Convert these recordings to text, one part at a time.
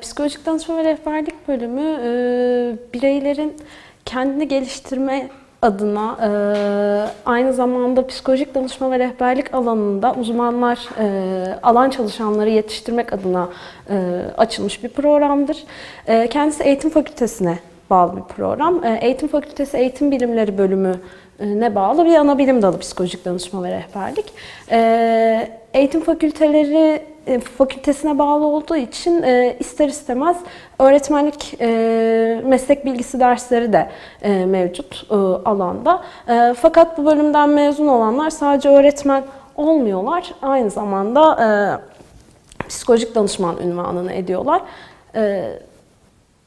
Psikolojik danışma ve rehberlik bölümü e, bireylerin kendini geliştirme adına e, aynı zamanda psikolojik danışma ve rehberlik alanında uzmanlar, e, alan çalışanları yetiştirmek adına e, açılmış bir programdır. E, kendisi eğitim fakültesine bağlı bir program. E, Eğitim Fakültesi Eğitim Bilimleri bölümü ne bağlı bir ana bilim dalı psikolojik danışma ve rehberlik. E, Eğitim fakülteleri e, fakültesine bağlı olduğu için e, ister istemez öğretmenlik e, meslek bilgisi dersleri de mevcut alanda. Fakat bu bölümden mezun olanlar sadece öğretmen olmuyorlar. Aynı zamanda psikolojik danışman ünvanını ediyorlar.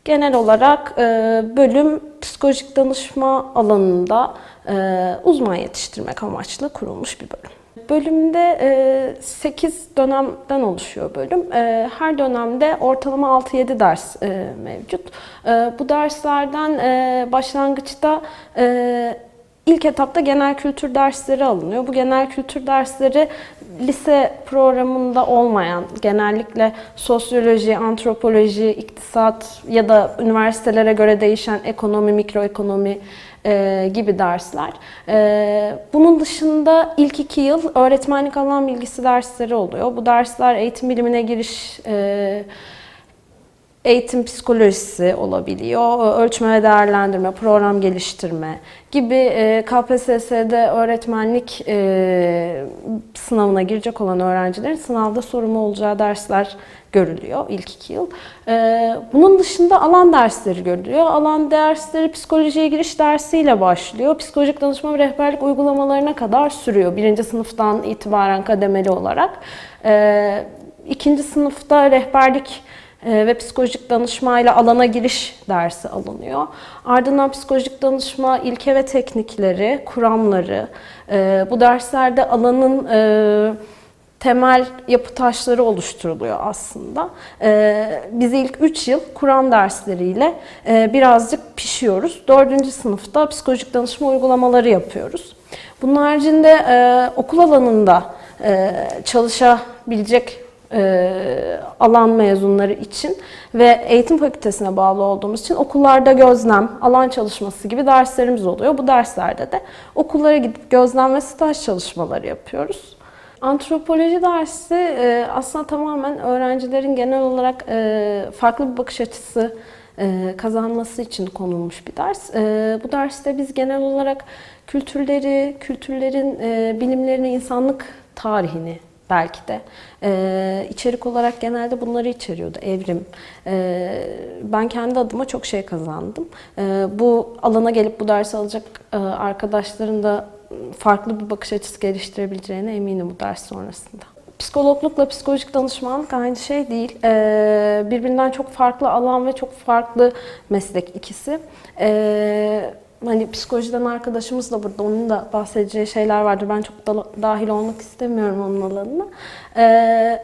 Genel olarak bölüm psikolojik danışma alanında uzman yetiştirmek amaçlı kurulmuş bir bölüm. Bölümde 8 dönemden oluşuyor bölüm. E, Her dönemde ortalama 6-7 ders e, mevcut. E, Bu derslerden e, başlangıçta e, İlk etapta genel kültür dersleri alınıyor. Bu genel kültür dersleri lise programında olmayan, genellikle sosyoloji, antropoloji, iktisat ya da üniversitelere göre değişen ekonomi, mikroekonomi e, gibi dersler. E, bunun dışında ilk iki yıl öğretmenlik alan bilgisi dersleri oluyor. Bu dersler eğitim bilimine giriş, e, eğitim psikolojisi olabiliyor, ölçme ve değerlendirme, program geliştirme gibi e, KPSS'de öğretmenlik e, sınavına girecek olan öğrencilerin sınavda sorumlu olacağı dersler görülüyor ilk iki yıl. E, bunun dışında alan dersleri görülüyor. Alan dersleri psikolojiye giriş dersiyle başlıyor. Psikolojik danışma ve rehberlik uygulamalarına kadar sürüyor. Birinci sınıftan itibaren kademeli olarak. İkinci sınıfta rehberlik ve psikolojik danışmayla alana giriş dersi alınıyor. Ardından psikolojik danışma ilke ve teknikleri, kuramları, e, bu derslerde alanın e, temel yapı taşları oluşturuluyor aslında. Biz ilk 3 yıl Kur'an dersleriyle birazcık pişiyoruz. 4. sınıfta psikolojik danışma uygulamaları yapıyoruz. Bunun haricinde okul alanında çalışabilecek e, alan mezunları için ve eğitim fakültesine bağlı olduğumuz için okullarda gözlem, alan çalışması gibi derslerimiz oluyor. Bu derslerde de okullara gidip gözlem ve staj çalışmaları yapıyoruz. Antropoloji dersi e, aslında tamamen öğrencilerin genel olarak e, farklı bir bakış açısı e, kazanması için konulmuş bir ders. E, bu derste biz genel olarak kültürleri, kültürlerin e, bilimlerini, insanlık tarihini belki de. Ee, içerik olarak genelde bunları içeriyordu. Evrim. Ee, ben kendi adıma çok şey kazandım. Ee, bu alana gelip bu dersi alacak e, arkadaşların da farklı bir bakış açısı geliştirebileceğine eminim bu ders sonrasında. Psikologlukla psikolojik danışmanlık aynı şey değil. Ee, birbirinden çok farklı alan ve çok farklı meslek ikisi. Ee, hani psikolojiden arkadaşımız da burada onun da bahsedeceği şeyler vardır. Ben çok da, dahil olmak istemiyorum onun alanına. Ee,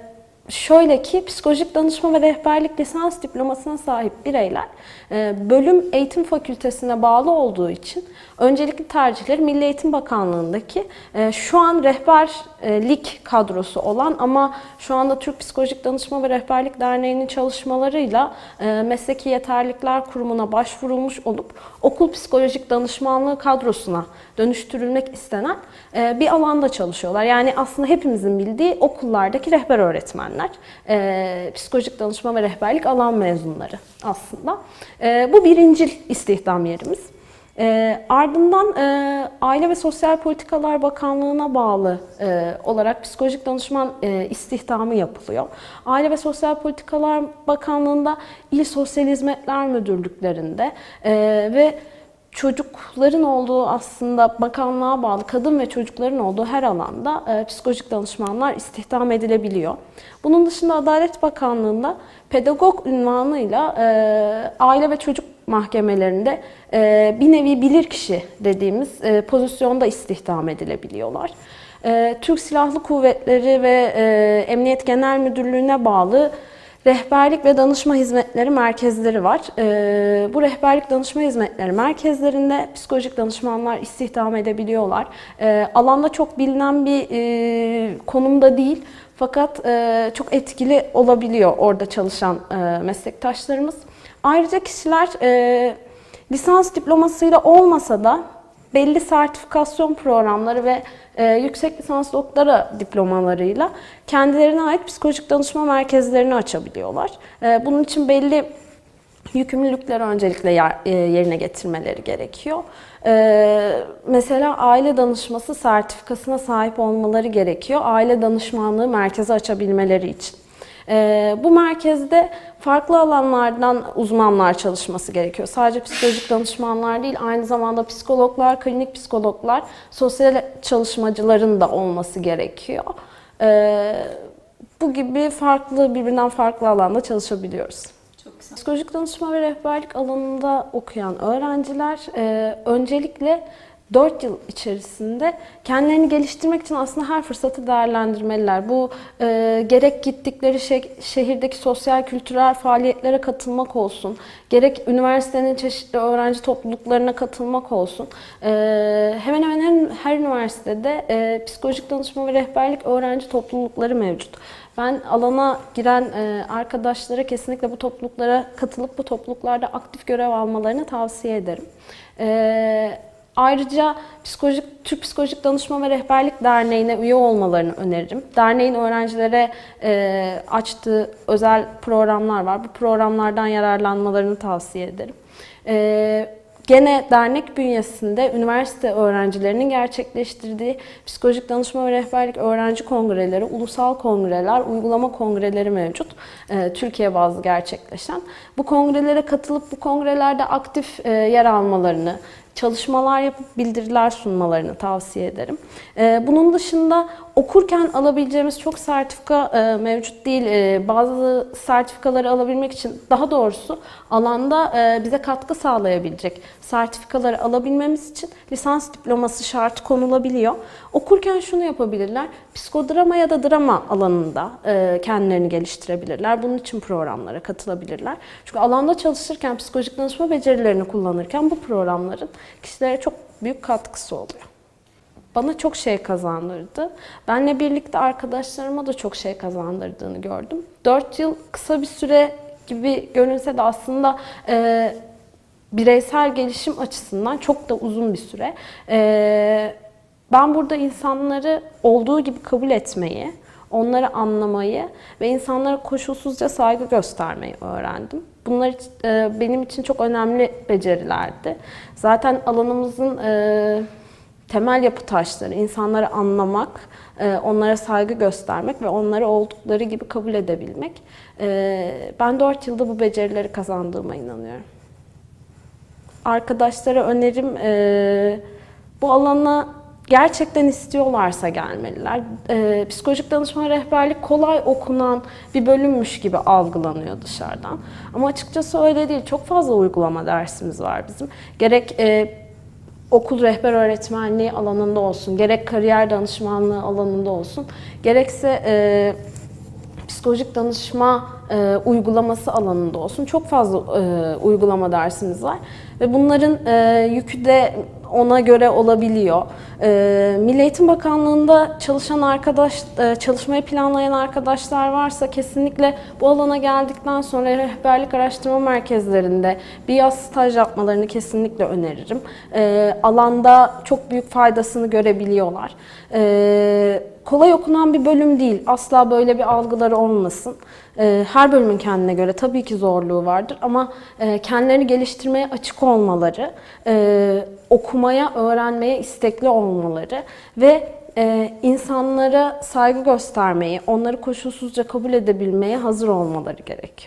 şöyle ki psikolojik danışma ve rehberlik lisans diplomasına sahip bireyler e, bölüm eğitim fakültesine bağlı olduğu için öncelikli tercihleri Milli Eğitim Bakanlığı'ndaki e, şu an rehberlik kadrosu olan ama şu anda Türk Psikolojik Danışma ve Rehberlik Derneği'nin çalışmalarıyla e, Mesleki Yeterlilikler Kurumu'na başvurulmuş olup okul psikolojik danışmanlığı kadrosuna dönüştürülmek istenen bir alanda çalışıyorlar. Yani aslında hepimizin bildiği okullardaki rehber öğretmenler, psikolojik danışma ve rehberlik alan mezunları aslında. E, bu birincil istihdam yerimiz. E, ardından e, Aile ve Sosyal Politikalar Bakanlığı'na bağlı e, olarak psikolojik danışman e, istihdamı yapılıyor. Aile ve Sosyal Politikalar Bakanlığı'nda İl Sosyal Hizmetler Müdürlüklerinde e, ve çocukların olduğu aslında bakanlığa bağlı kadın ve çocukların olduğu her alanda e, psikolojik danışmanlar istihdam edilebiliyor. Bunun dışında Adalet Bakanlığı'nda pedagog ünvanıyla e, aile ve çocuk mahkemelerinde e, bir nevi bilirkişi dediğimiz e, pozisyonda istihdam edilebiliyorlar. Türk Silahlı Kuvvetleri ve Emniyet Genel Müdürlüğü'ne bağlı rehberlik ve danışma hizmetleri merkezleri var. Ee, bu rehberlik danışma hizmetleri merkezlerinde psikolojik danışmanlar istihdam edebiliyorlar. Ee, alanda çok bilinen bir e, konumda değil Fakat e, çok etkili olabiliyor orada çalışan e, meslektaşlarımız. Ayrıca kişiler e, lisans diplomasıyla olmasa da belli sertifikasyon programları ve e, yüksek lisans doktora diplomalarıyla kendilerine ait psikolojik danışma merkezlerini açabiliyorlar. E, bunun için belli yükümlülükleri öncelikle yer- e, yerine getirmeleri gerekiyor. E, mesela aile danışması sertifikasına sahip olmaları gerekiyor. Aile danışmanlığı merkezi açabilmeleri için. E, bu merkezde farklı alanlardan uzmanlar çalışması gerekiyor. Sadece psikolojik danışmanlar değil, aynı zamanda psikologlar, klinik psikologlar, sosyal çalışmacıların da olması gerekiyor. E, bu gibi farklı, birbirinden farklı alanda çalışabiliyoruz. Çok güzel. Psikolojik danışma ve rehberlik alanında okuyan öğrenciler e, öncelikle 4 yıl içerisinde kendilerini geliştirmek için aslında her fırsatı değerlendirmeliler. Bu e, gerek gittikleri şe- şehirdeki sosyal kültürel faaliyetlere katılmak olsun, gerek üniversitenin çeşitli öğrenci topluluklarına katılmak olsun. E, hemen hemen her, her üniversitede e, psikolojik danışma ve rehberlik öğrenci toplulukları mevcut. Ben alana giren e, arkadaşlara kesinlikle bu topluluklara katılıp bu topluluklarda aktif görev almalarını tavsiye ederim. E, ayrıca psikolojik Türk Psikolojik Danışma ve Rehberlik Derneği'ne üye olmalarını öneririm. Derneğin öğrencilere e, açtığı özel programlar var. Bu programlardan yararlanmalarını tavsiye ederim. E, Gene dernek bünyesinde üniversite öğrencilerinin gerçekleştirdiği psikolojik danışma ve rehberlik öğrenci kongreleri, ulusal kongreler, uygulama kongreleri mevcut. Ee, Türkiye bazlı gerçekleşen. Bu kongrelere katılıp bu kongrelerde aktif e, yer almalarını, çalışmalar yapıp bildiriler sunmalarını tavsiye ederim. Ee, Bunun dışında okurken alabileceğimiz çok sertifika e, mevcut değil. E, Bazı sertifikaları alabilmek için daha doğrusu alanda e, bize katkı sağlayabilecek sertifikaları alabilmemiz için lisans diploması şartı konulabiliyor. Okurken şunu yapabilirler. Psikodrama ya da drama alanında e, kendilerini geliştirebilirler. Bunun için programlara katılabilirler. Çünkü alanda çalışırken psikolojik danışma becerilerini kullanırken bu programların kişilere çok büyük katkısı oluyor bana çok şey kazandırdı. Benle birlikte arkadaşlarıma da çok şey kazandırdığını gördüm. 4 yıl kısa bir süre gibi görünse de aslında e, bireysel gelişim açısından çok da uzun bir süre. E, ben burada insanları olduğu gibi kabul etmeyi, onları anlamayı ve insanlara koşulsuzca saygı göstermeyi öğrendim. Bunlar e, benim için çok önemli becerilerdi. Zaten alanımızın e, temel yapı taşları, insanları anlamak, e, onlara saygı göstermek ve onları oldukları gibi kabul edebilmek. Ben 4 yılda bu becerileri kazandığıma inanıyorum. Arkadaşlara önerim bu alana gerçekten istiyorlarsa gelmeliler. E, Psikolojik danışma rehberlik kolay okunan bir bölümmüş gibi algılanıyor dışarıdan. Ama açıkçası öyle değil. Çok fazla uygulama dersimiz var bizim. Gerek e, okul rehber öğretmenliği alanında olsun, gerek kariyer danışmanlığı alanında olsun, gerekse e, psikolojik danışma e, uygulaması alanında olsun çok fazla e, uygulama dersimiz var ve bunların e, yükü de ona göre olabiliyor. E, Milli Eğitim Bakanlığı'nda çalışan arkadaş, e, çalışmayı planlayan arkadaşlar varsa kesinlikle bu alana geldikten sonra rehberlik araştırma merkezlerinde bir yaz staj yapmalarını kesinlikle öneririm. E, alanda çok büyük faydasını görebiliyorlar. E, kolay okunan bir bölüm değil. Asla böyle bir algıları olmasın. Ee, Her bölümün kendine göre tabii ki zorluğu vardır ama e, kendilerini geliştirmeye açık olmaları, e, okumaya, öğrenmeye istekli olmaları ve e, insanlara saygı göstermeyi, onları koşulsuzca kabul edebilmeye hazır olmaları gerekiyor.